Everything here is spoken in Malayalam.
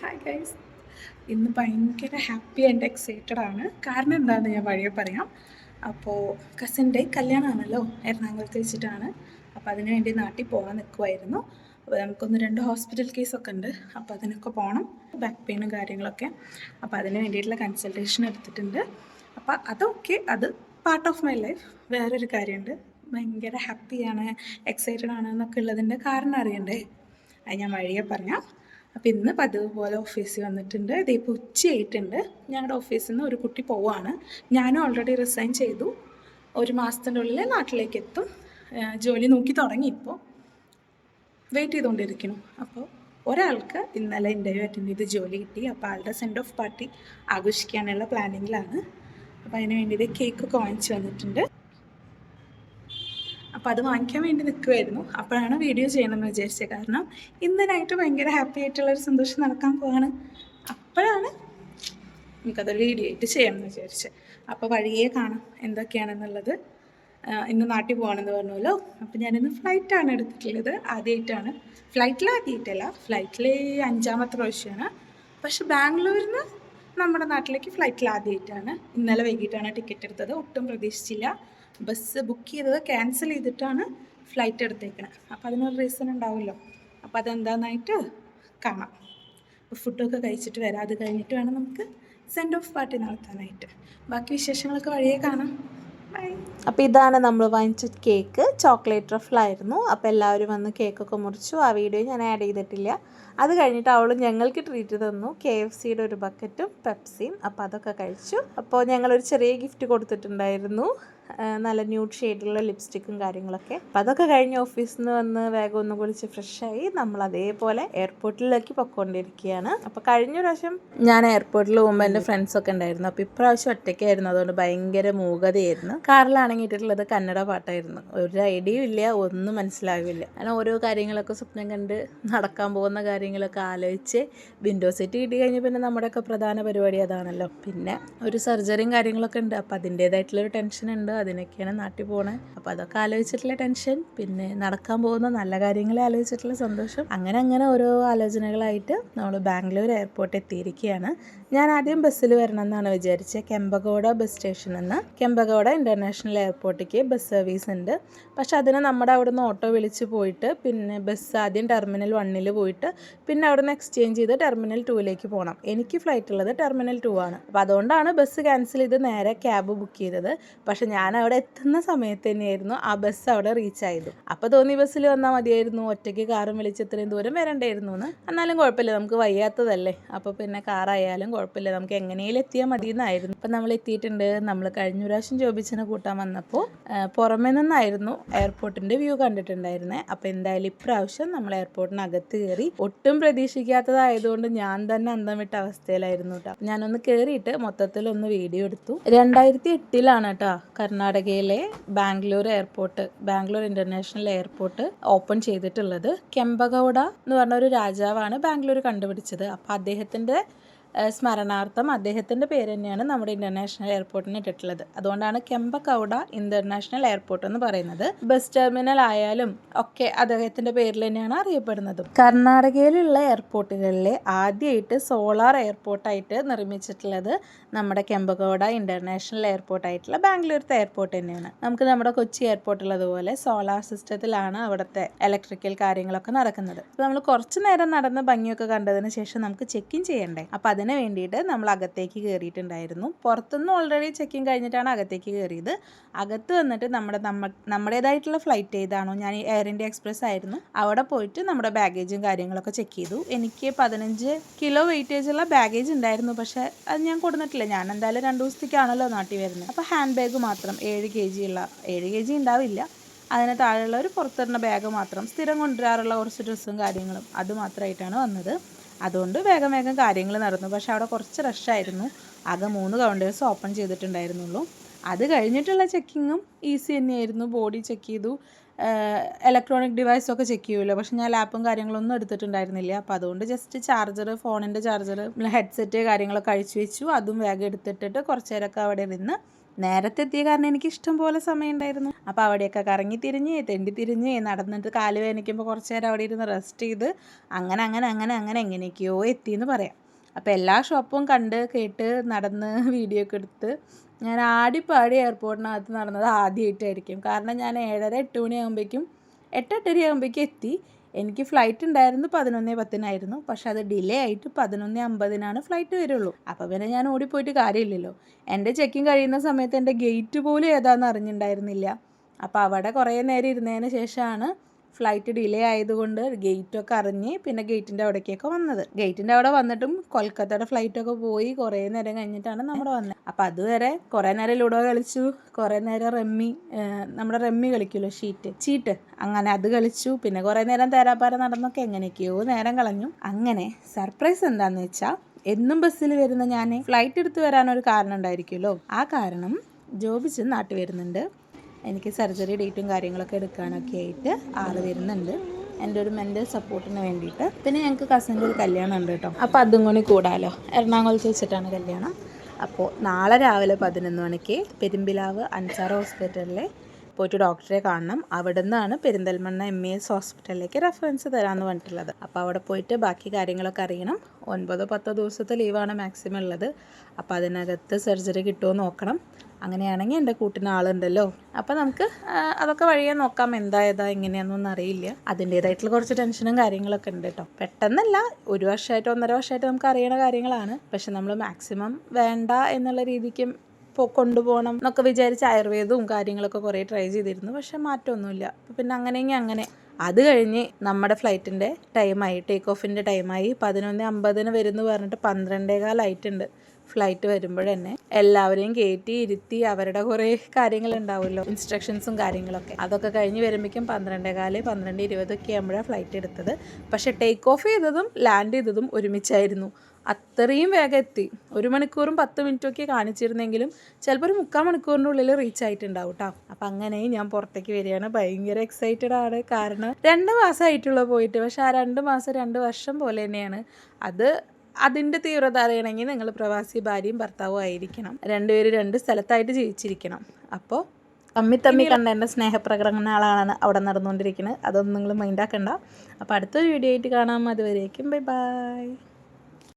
ഹായ് ഗൈസ് ഇന്ന് ഭയങ്കര ഹാപ്പി ആൻഡ് എക്സൈറ്റഡ് ആണ്. കാരണം എന്താണെന്ന് ഞാൻ വഴിയെ പറയാം. അപ്പോൾ കസിന്റെ കല്യാണമാണല്ലോ എറണാകുളത്ത് വെച്ചിട്ടാണ്. അപ്പോൾ അതിന് വേണ്ടി നാട്ടിൽ പോകാൻ നിൽക്കുമായിരുന്നു അപ്പോൾ നമുക്കൊന്ന് രണ്ട് ഹോസ്പിറ്റൽ കേസൊക്കെ ഉണ്ട്. അപ്പോൾ അതിനൊക്കെ പോകണം ബാക്ക് പെയിനും കാര്യങ്ങളൊക്കെ. അപ്പോൾ അതിന് വേണ്ടിയിട്ടുള്ള കൺസൾട്ടേഷൻ എടുത്തിട്ടുണ്ട്. അപ്പോൾ അതൊക്കെ അത് പാർട്ട് ഓഫ് മൈ ലൈഫ് വേറൊരു കാര്യമുണ്ട്. ഭയങ്കര ഹാപ്പിയാണ് എക്സൈറ്റഡ് ആണ് എന്നൊക്കെ ഉള്ളതിന്റെ കാരണം അറിയണ്ടേ? അത് ഞാൻ വഴിയെ പറയാം. അപ്പോൾ ഇന്ന് പതിവ് പോലെ ഓഫീസിൽ വന്നിട്ടുണ്ട്. ഇതിപ്പോൾ ഉച്ചയായിട്ടുണ്ട്. ഞങ്ങളുടെ ഓഫീസിൽ നിന്ന് ഒരു കുട്ടി പോവാണ്. ഞാനും ഓൾറെഡി റിസൈൻ ചെയ്തു. ഒരു മാസത്തിന്റെ ഉള്ളിൽ നാട്ടിലേക്ക് എത്തും. ജോലി നോക്കി തുടങ്ങി ഇപ്പോൾ വെയിറ്റ് ചെയ്തുകൊണ്ടിരിക്കുന്നു. അപ്പോൾ ഒരാൾക്ക് ഇന്നലെ ഇന്റർവ്യൂ അറ്റൻഡ് ചെയ്ത് ജോലി കിട്ടി. അപ്പോൾ ആളുടെ സെൻഡ് ഓഫ് പാർട്ടി ആഘോഷിക്കാനുള്ള പ്ലാനിങ്ങിലാണ് അപ്പോൾ അതിന് വേണ്ടിയിട്ട് കേക്കൊക്കെ വാങ്ങിച്ചു വന്നിട്ടുണ്ട്. അപ്പോൾ അത് വാങ്ങിക്കാൻ വേണ്ടി നിൽക്കുമായിരുന്നു അപ്പോഴാണ് വീഡിയോ ചെയ്യണമെന്ന് വിചാരിച്ചത് കാരണം ഇന്ന് നൈറ്റ് ഭയങ്കര ഹാപ്പി ആയിട്ടുള്ള ഒരു സന്തോഷം നടക്കാൻ പോവാണ്. അപ്പോഴാണ് നമുക്കതൊരു വീഡിയോ ആയിട്ട് ചെയ്യണമെന്ന് വിചാരിച്ചത് അപ്പോൾ വഴിയേ കാണാം എന്തൊക്കെയാണെന്നുള്ളത്. ഇന്ന് നാട്ടിൽ പോകണമെന്ന് പറഞ്ഞല്ലോ അപ്പോൾ ഞാനിന്ന് ഫ്ലൈറ്റാണ് എടുത്തിട്ടുള്ളത് ആദ്യമായിട്ടാണ് ഫ്ലൈറ്റിൽ ആദ്യമായിട്ടല്ല ഫ്ലൈറ്റിൽ അഞ്ചാമത്തെ പ്രാവശ്യമാണ്. പക്ഷെ ബാംഗ്ലൂരിൽ നിന്ന് നമ്മുടെ നാട്ടിലേക്ക് ഫ്ലൈറ്റിൽ ആദ്യമായിട്ടാണ് ഇന്നലെ വൈകിട്ടാണ് ടിക്കറ്റ് എടുത്തത്. ഒട്ടും പ്രതീക്ഷിച്ചില്ല. ബസ് ബുക്ക് ചെയ്തത് ക്യാൻസൽ ചെയ്തിട്ടാണ് ഫ്ലൈറ്റ് എടുത്തേക്കണത് അപ്പോൾ അതിനൊരു റീസൺ ഉണ്ടാവുമല്ലോ. അപ്പോൾ അതെന്താണെന്നായിട്ട് കാണാം. അപ്പോൾ ഫുഡൊക്കെ കഴിച്ചിട്ട് വരാം. അത് കഴിഞ്ഞിട്ട് വേണം നമുക്ക് സെൻഡ് ഓഫ് പാർട്ടി നടത്താനായിട്ട്. ബാക്കി വിശേഷങ്ങളൊക്കെ വഴിയേ കാണാം. അപ്പോൾ ഇതാണ് നമ്മൾ വാങ്ങിച്ച കേക്ക്. ചോക്ലേറ്റ് റഫിളായിരുന്നു അപ്പോൾ എല്ലാവരും വന്ന് കേക്കൊക്കെ മുറിച്ചു. ആ വീഡിയോ ഞാൻ ആഡ് ചെയ്തിട്ടില്ല. അത് കഴിഞ്ഞിട്ട് അവൾ ഞങ്ങൾക്ക് ട്രീറ്റ് തന്നു. കെ എഫ് സിയുടെ ഒരു ബക്കറ്റും പെപ്സിയും. അപ്പോൾ അതൊക്കെ കഴിച്ചു. അപ്പോൾ ഞങ്ങളൊരു ചെറിയ ഗിഫ്റ്റ് കൊടുത്തിട്ടുണ്ടായിരുന്നു. നല്ല ന്യൂഡ് ഷെയ്ഡിലുള്ള ലിപ്സ്റ്റിക്കും കാര്യങ്ങളൊക്കെ. അപ്പോൾ അതൊക്കെ കഴിഞ്ഞ് ഓഫീസിൽ നിന്ന് വന്ന് വേഗം ഒന്ന് കുളിച്ച് ഫ്രഷായി നമ്മൾ അതേപോലെ എയർപോർട്ടിലേക്ക് പൊയ്ക്കൊണ്ടിരിക്കുകയാണ്. അപ്പോൾ കഴിഞ്ഞ പ്രാവശ്യം ഞാൻ എയർപോർട്ടിൽ പോകുമ്പോൾ എന്റെ ഫ്രണ്ട്സൊക്കെ ഉണ്ടായിരുന്നു. അപ്പോൾ ഇപ്രാവശ്യം ഒറ്റയ്ക്കായിരുന്നു. അതുകൊണ്ട് ഭയങ്കര മൂകതയായിരുന്നു. കാറിലാണെങ്കിട്ടുള്ളത് കന്നഡ പാട്ടായിരുന്നു. ഒരു ഐഡിയയും ഇല്ല ഒന്നും മനസ്സിലാവില്ല. അങ്ങനെ ഓരോ കാര്യങ്ങളൊക്കെ സ്വപ്നം കണ്ട് നടക്കാൻ പോകുന്ന കാര്യങ്ങളൊക്കെ ആലോചിച്ച് വിൻഡോ സീറ്റ് കിട്ടി കഴിഞ്ഞ് പിന്നെ നമ്മുടെയൊക്കെ പ്രധാന പരിപാടി അതാണല്ലോ. പിന്നെ ഒരു സർജറിയും കാര്യങ്ങളൊക്കെ ഉണ്ട്. അപ്പോൾ അതിന്റേതായിട്ടുള്ളൊരു ടെൻഷൻ ഉണ്ട്. അതിനൊക്കെയാണ് നാട്ടിൽ പോണേ. അപ്പോൾ അതൊക്കെ ആലോചിച്ചിട്ടുള്ള ടെൻഷൻ. പിന്നെ നടക്കാൻ പോകുന്ന നല്ല കാര്യങ്ങളെ ആലോചിച്ചിട്ടുള്ള സന്തോഷം. അങ്ങനെ അങ്ങനെ ഓരോ ആലോചനകളായിട്ട് നമ്മൾ ബാംഗ്ലൂർ എയർപോർട്ട് എത്തിയിരിക്കുകയാണ്. ഞാൻ ആദ്യം ബസ്സിൽ വരണം എന്നാണ് വിചാരിച്ചത് കെമ്പഗോഡ ബസ് സ്റ്റേഷനിൽ നിന്ന്. കെമ്പഗോഡ ഇന്റർനാഷണൽ എയർപോർട്ടിലേക്ക് ബസ് സർവീസ് ഉണ്ട്. പക്ഷെ അതിന് നമ്മുടെ അവിടെ നിന്ന് ഓട്ടോ വിളിച്ച് പോയിട്ട് പിന്നെ ബസ് ആദ്യം ടെർമിനൽ വണ്ണിൽ പോയിട്ട് പിന്നെ അവിടെ നിന്ന് എക്സ്ചേഞ്ച് ചെയ്ത് ടെർമിനൽ ടൂവിലേക്ക് പോകണം. എനിക്ക് ഫ്ലൈറ്റ് ഉള്ളത് ടെർമിനൽ ടു ആണ് അപ്പോൾ അതുകൊണ്ടാണ് ബസ് ക്യാൻസൽ ചെയ്ത് നേരെ ക്യാബ് ബുക്ക് ചെയ്തത്. പക്ഷെ ഞാൻ അവിടെ എത്തുന്ന സമയത്ത് തന്നെയായിരുന്നു ആ ബസ് അവിടെ റീച്ച് ആയത്. അപ്പോൾ തോന്നി ബസ്സിൽ വന്നാൽ മതിയായിരുന്നു. ഒറ്റയ്ക്ക് കാറും വിളിച്ച് ഇത്രയും ദൂരം വരണ്ടായിരുന്നു എന്ന് എന്നാലും കുഴപ്പമില്ല. നമുക്ക് വയ്യാത്തതല്ലേ. അപ്പോൾ പിന്നെ കാറായാലും കുഴപ്പമില്ല. നമുക്ക് എങ്ങനെയും എത്തിയാൽ മതി എന്നായിരുന്നു അപ്പൊ നമ്മൾ എത്തിയിട്ടുണ്ട്. നമ്മൾ കഴിഞ്ഞ പ്രാവശ്യം ജോബിച്ചിനെ കൂട്ടാൻ വന്നപ്പോൾ പുറമേ നിന്നായിരുന്നു എയർപോർട്ടിന്റെ വ്യൂ കണ്ടിട്ടുണ്ടായിരുന്നത് അപ്പോൾ എന്തായാലും ഇപ്രാവശ്യം നമ്മൾ എയർപോർട്ടിനകത്ത് കയറി ഒട്ടും പ്രതീക്ഷിക്കാത്തതായതുകൊണ്ട് ഞാൻ തന്നെ അന്തം വിട്ട അവസ്ഥയിലായിരുന്നു കേട്ടോ ഞാനൊന്ന് കയറിയിട്ട് മൊത്തത്തിൽ ഒന്ന് വീഡിയോ എടുത്തു. രണ്ടായിരത്തി എട്ടിലാണ് കേട്ടോ കർണാടകയിലെ Bangalore airport Bangalore international airport open ചെയ്തിട്ടുള്ളത്. കെമ്പഗൌഡ എന്ന് പറഞ്ഞ ഒരു രാജാവാണ് ബാംഗ്ലൂർ കണ്ടുപിടിച്ചത്. അപ്പോൾ അദ്ദേഹത്തിന്റെ സ്മരണാർത്ഥം അദ്ദേഹത്തിന്റെ പേര് തന്നെയാണ് നമ്മുടെ ഇന്റർനാഷണൽ എയർപോർട്ടിന് ഇട്ടിട്ടുള്ളത്. അതുകൊണ്ടാണ് കെമ്പകൗഡ ഇന്റർനാഷണൽ എയർപോർട്ട് എന്ന് പറയുന്നത്. ബസ് ടെർമിനൽ ആയാലും ഒക്കെ അദ്ദേഹത്തിന്റെ പേരിൽ തന്നെയാണ് അറിയപ്പെടുന്നത്. കർണാടകയിലുള്ള എയർപോർട്ടുകളിലെ ആദ്യമായിട്ട് സോളാർ എയർപോർട്ടായിട്ട് നിർമ്മിച്ചിട്ടുള്ളത് നമ്മുടെ കെമ്പകൗഡ ഇന്റർനാഷണൽ എയർപോർട്ടായിട്ടുള്ള ബാംഗ്ലൂരത്തെ എയർപോർട്ട് തന്നെയാണ്. നമുക്ക് നമ്മുടെ കൊച്ചി എയർപോർട്ട് ഉള്ളതുപോലെ സോളാർ സിസ്റ്റത്തിലാണ് അവിടുത്തെ ഇലക്ട്രിക്കൽ കാര്യങ്ങളൊക്കെ നടക്കുന്നത്. അപ്പോൾ നമ്മൾ കുറച്ച് നേരം നടന്ന് ഭംഗിയൊക്കെ കണ്ടതിന് ശേഷം നമുക്ക് ചെക്ക് ചെയ്യണ്ടേ? അപ്പോൾ അതിന് വേണ്ടിയിട്ട് നമ്മൾ അകത്തേക്ക് കയറിയിട്ടുണ്ടായിരുന്നു. പുറത്തുനിന്ന് ഓൾറെഡി ചെക്കിങ് കഴിഞ്ഞിട്ടാണ് അകത്തേക്ക് കയറിയത്. അകത്ത് വന്നിട്ട് നമ്മുടെ നമ്മ നമ്മുടേതായിട്ടുള്ള ഫ്ലൈറ്റ് ഏതാണോ ഞാൻ എയർ ഇന്ത്യ എക്സ്പ്രസ് ആയിരുന്നു. അവിടെ പോയിട്ട് നമ്മുടെ ബാഗേജും കാര്യങ്ങളൊക്കെ ചെക്ക് ചെയ്തു. എനിക്ക് പതിനഞ്ച് കിലോ വെയിറ്റേജ് ഉള്ള ബാഗേജ് ഉണ്ടായിരുന്നു പക്ഷേ അത് ഞാൻ കൊടുത്തിട്ടില്ല. ഞാൻ എന്തായാലും രണ്ട് ദിവസത്തേക്കാണല്ലോ നാട്ടിൽ വരുന്നത്. അപ്പോൾ ഹാൻഡ് ബാഗ് മാത്രം ഏഴ് കെ ജി ഉള്ള ഏഴ് കെ ജി ഉണ്ടാവില്ല. അതിന് താഴെയുള്ള ഒരു പുറത്തിടുന്ന ബാഗ് മാത്രം സ്ഥിരം കൊണ്ടുവരാറുള്ള കുറച്ച് ഡ്രസ്സും കാര്യങ്ങളും അത് മാത്രമായിട്ടാണ് വന്നത്. അതുകൊണ്ട് വേഗം വേഗം കാര്യങ്ങൾ നടന്നു. പക്ഷേ അവിടെ കുറച്ച് റഷായിരുന്നു ആകെ മൂന്ന് കൗണ്ടേഴ്സ് ഓപ്പൺ ചെയ്തിട്ടുണ്ടായിരുന്നുള്ളൂ. അത് കഴിഞ്ഞിട്ടുള്ള ചെക്കിങ്ങും ഈസി തന്നെയായിരുന്നു. ബോഡി ചെക്ക് ചെയ്തു. ഇലക്ട്രോണിക് ഡിവൈസൊക്കെ ചെക്ക് ചെയ്യുമല്ലോ. പക്ഷെ ഞാൻ ലാപ്പും കാര്യങ്ങളൊന്നും എടുത്തിട്ടുണ്ടായിരുന്നില്ല. അപ്പോൾ അതുകൊണ്ട് ജസ്റ്റ് ചാർജർ ഫോണിന്റെ ചാർജർ ഹെഡ്സെറ്റ് കാര്യങ്ങളൊക്കെ അഴിച്ചു വെച്ചു. അതും വേഗം എടുത്തിട്ടിട്ട് കുറച്ച് നേരമൊക്കെ അവിടെ നിന്ന് നേരത്തെ എത്തിയ കാരണം എനിക്ക് ഇഷ്ടം പോലെ സമയം ഉണ്ടായിരുന്നു അപ്പോൾ അവിടെയൊക്കെ കറങ്ങി തിരിഞ്ഞ് തെണ്ടി തിരിഞ്ഞ് നടന്നിട്ട് കാൽ വേനിക്കുമ്പോൾ കുറച്ച് നേരം അവിടെ ഇരുന്ന് റെസ്റ്റ് ചെയ്ത് അങ്ങനെ അങ്ങനെ അങ്ങനെ അങ്ങനെ എങ്ങനെയൊക്കെയോ എത്തിയെന്ന് പറയാം. അപ്പോൾ എല്ലാ ഷോപ്പും കണ്ട് കേട്ട് നടന്ന് വീഡിയോ ഒക്കെ എടുത്ത് ഞാൻ ആടിപ്പാടി എയർപോർട്ടിനകത്ത് നടന്നത് ആദ്യമായിട്ടായിരിക്കും കാരണം ഞാൻ ഏഴര എട്ട് മണിയാകുമ്പോഴേക്കും എട്ടെട്ടരയാകുമ്പോഴേക്കും എത്തി. എനിക്ക് ഫ്ലൈറ്റ് ഉണ്ടായിരുന്നു പതിനൊന്ന് പത്തിനായിരുന്നു. പക്ഷെ അത് ഡിലേ ആയിട്ട് പതിനൊന്ന് അമ്പതിനാണ് ഫ്ലൈറ്റ് വരുള്ളൂ. അപ്പോൾ പിന്നെ ഞാൻ ഓടിപ്പോയിട്ട് കാര്യമില്ലല്ലോ. എന്റെ ചെക്കിങ് കഴിയുന്ന സമയത്ത് എന്റെ ഗേറ്റ് പോലും ഏതാണെന്ന് അറിഞ്ഞിട്ടുണ്ടായിരുന്നില്ല അപ്പോൾ അവിടെ കുറേ നേരം ഇരുന്നതിന് ശേഷമാണ് ഫ്ലൈറ്റ് ഡിലേ ആയതുകൊണ്ട് ഗേറ്റൊക്കെ അറിഞ്ഞ് പിന്നെ ഗേറ്റിന്റെ അവിടേക്കൊക്കെ വന്നത്. ഗേറ്റിന്റെ അവിടെ വന്നിട്ടും കൊൽക്കത്തയുടെ ഫ്ലൈറ്റൊക്കെ പോയി കുറേ നേരം കഴിഞ്ഞിട്ടാണ് നമ്മുടെ വന്നത്. അപ്പോൾ അതുവരെ കുറേ നേരം ലുഡോ കളിച്ചു. കുറേ നേരം റമ്മി നമ്മുടെ റമ്മി കളിക്കുമല്ലോ ഷീറ്റ്. ചീട്ട് അങ്ങനെ അത് കളിച്ചു. പിന്നെ കുറേ നേരം തേരാപ്പാര നടന്നൊക്കെ എങ്ങനെയൊക്കെയോ നേരം കളഞ്ഞു. അങ്ങനെ സർപ്രൈസ് എന്താണെന്ന് വെച്ചാൽ എന്നും ബസ്സിൽ വരുന്ന ഞാൻ ഫ്ലൈറ്റ് എടുത്ത് വരാനൊരു കാരണം ഉണ്ടായിരിക്കുമല്ലോ. ആ കാരണം ജോബിച്ച് നാട്ടിൽ വരുന്നുണ്ട്. എനിക്ക് സർജറി ഡേറ്റും കാര്യങ്ങളൊക്കെ എടുക്കാനൊക്കെ ആയിട്ട് ആൾ വരുന്നുണ്ട്. എന്റെ ഒരു മെന്റൽ സപ്പോർട്ടിന് വേണ്ടിയിട്ട്. പിന്നെ ഞങ്ങൾക്ക് കസിന്റെ ഒരു കല്യാണം ഉണ്ട് കേട്ടോ. അപ്പോൾ അതും കൂടി കൂടാലോ. എറണാകുളത്ത് വെച്ചിട്ടാണ് കല്യാണം. അപ്പോൾ നാളെ രാവിലെ പതിനൊന്ന് മണിക്ക് പെരുമ്പിലാവ് അൻസാർ ഹോസ്പിറ്റലിലെ പോയിട്ട് ഡോക്ടറെ കാണണം. അവിടെ നിന്നാണ് പെരിന്തൽമണ്ണ എം എസ് ഹോസ്പിറ്റലിലേക്ക് റെഫറൻസ് തരാമെന്ന് പറഞ്ഞിട്ടുള്ളത്. അപ്പോൾ അവിടെ പോയിട്ട് ബാക്കി കാര്യങ്ങളൊക്കെ അറിയണം. ഒൻപതോ പത്തോ ദിവസത്തെ ലീവാണ് മാക്സിമം ഉള്ളത്. അപ്പോൾ അതിനകത്ത് സർജറി കിട്ടുമോ നോക്കണം. അങ്ങനെയാണെങ്കിൽ എന്റെ കൂട്ടിന് ആളുണ്ടല്ലോ. അപ്പോൾ നമുക്ക് അതൊക്കെ വഴിയെ നോക്കാം എന്താ ഏതാ എങ്ങനെയാണെന്നൊന്നും അറിയില്ല. അതിന്റേതായിട്ടുള്ള കുറച്ച് ടെൻഷനും കാര്യങ്ങളൊക്കെ ഉണ്ട് കേട്ടോ. പെട്ടെന്നല്ല ഒരു വർഷമായിട്ട് ഒന്നര വർഷമായിട്ട് നമുക്ക് അറിയണ കാര്യങ്ങളാണ്. പക്ഷെ നമ്മൾ മാക്സിമം വേണ്ട എന്നുള്ള രീതിക്ക് കൊണ്ടുപോകണം എന്നൊക്കെ വിചാരിച്ച് ആയുർവേദവും കാര്യങ്ങളൊക്കെ കുറേ ട്രൈ ചെയ്തിരുന്നു. പക്ഷെ മാറ്റമൊന്നുമില്ല. അപ്പോൾ പിന്നെ അങ്ങനെയെങ്കിൽ അങ്ങനെ. അത് കഴിഞ്ഞ് നമ്മുടെ ഫ്ലൈറ്റിന്റെ ടൈമായി ടേക്ക് ഓഫിന്റെ ടൈമായി പതിനൊന്ന് അമ്പതിന് വരുന്നു പറഞ്ഞിട്ട് പന്ത്രണ്ടേകാലായിട്ടുണ്ട് ഫ്ലൈറ്റ് വരുമ്പോൾ തന്നെ എല്ലാവരെയും കയറ്റി ഇരുത്തി അവരുടെ കുറേ കാര്യങ്ങളുണ്ടാവുമല്ലോ. ഇൻസ്ട്രക്ഷൻസും കാര്യങ്ങളൊക്കെ. അതൊക്കെ കഴിഞ്ഞ് വരുമ്പോഴേക്കും പന്ത്രണ്ടേകാൽ പന്ത്രണ്ട് ഇരുപതൊക്കെ ആകുമ്പോഴാണ് ഫ്ലൈറ്റ് എടുത്തത്. പക്ഷേ ടേക്ക് ഓഫ് ചെയ്തതും ലാൻഡ് ചെയ്തതും ഒരുമിച്ചായിരുന്നു. അത്രയും വേഗം എത്തി. ഒരു മണിക്കൂറും പത്ത് മിനിറ്റൊക്കെ കാണിച്ചിരുന്നെങ്കിലും ചിലപ്പോൾ ഒരു മുക്കാൽ മണിക്കൂറിന്റെ ഉള്ളിൽ റീച്ച് ആയിട്ടുണ്ടാവും കേട്ടോ അപ്പം അങ്ങനെ ഞാൻ പുറത്തേക്ക് വരികയാണ്. ഭയങ്കര എക്സൈറ്റഡ് ആണ്. കാരണം രണ്ട് മാസമായിട്ടുള്ള പോയിട്ട്. പക്ഷേ ആ രണ്ട് മാസം രണ്ട് വർഷം പോലെ തന്നെയാണ്. അത് അതിന്റെ തീവ്രത അറിയണമെങ്കിൽ നിങ്ങൾ പ്രവാസി ഭാര്യയും ഭർത്താവും ആയിരിക്കണം. രണ്ടുപേരും രണ്ട് സ്ഥലത്തായിട്ട് ജീവിച്ചിരിക്കണം. അപ്പോൾ തമ്മി തമ്മി കണ്ട എന്റെ സ്നേഹപ്രകടനങ്ങളാണ് അവിടെ നടന്നുകൊണ്ടിരിക്കുന്നത്. അതൊന്നും നിങ്ങൾ മൈൻഡാക്കണ്ട അപ്പോൾ അടുത്തൊരു വീഡിയോ ആയിട്ട് കാണാം. അതുവരേക്കും ബൈ ബൈ.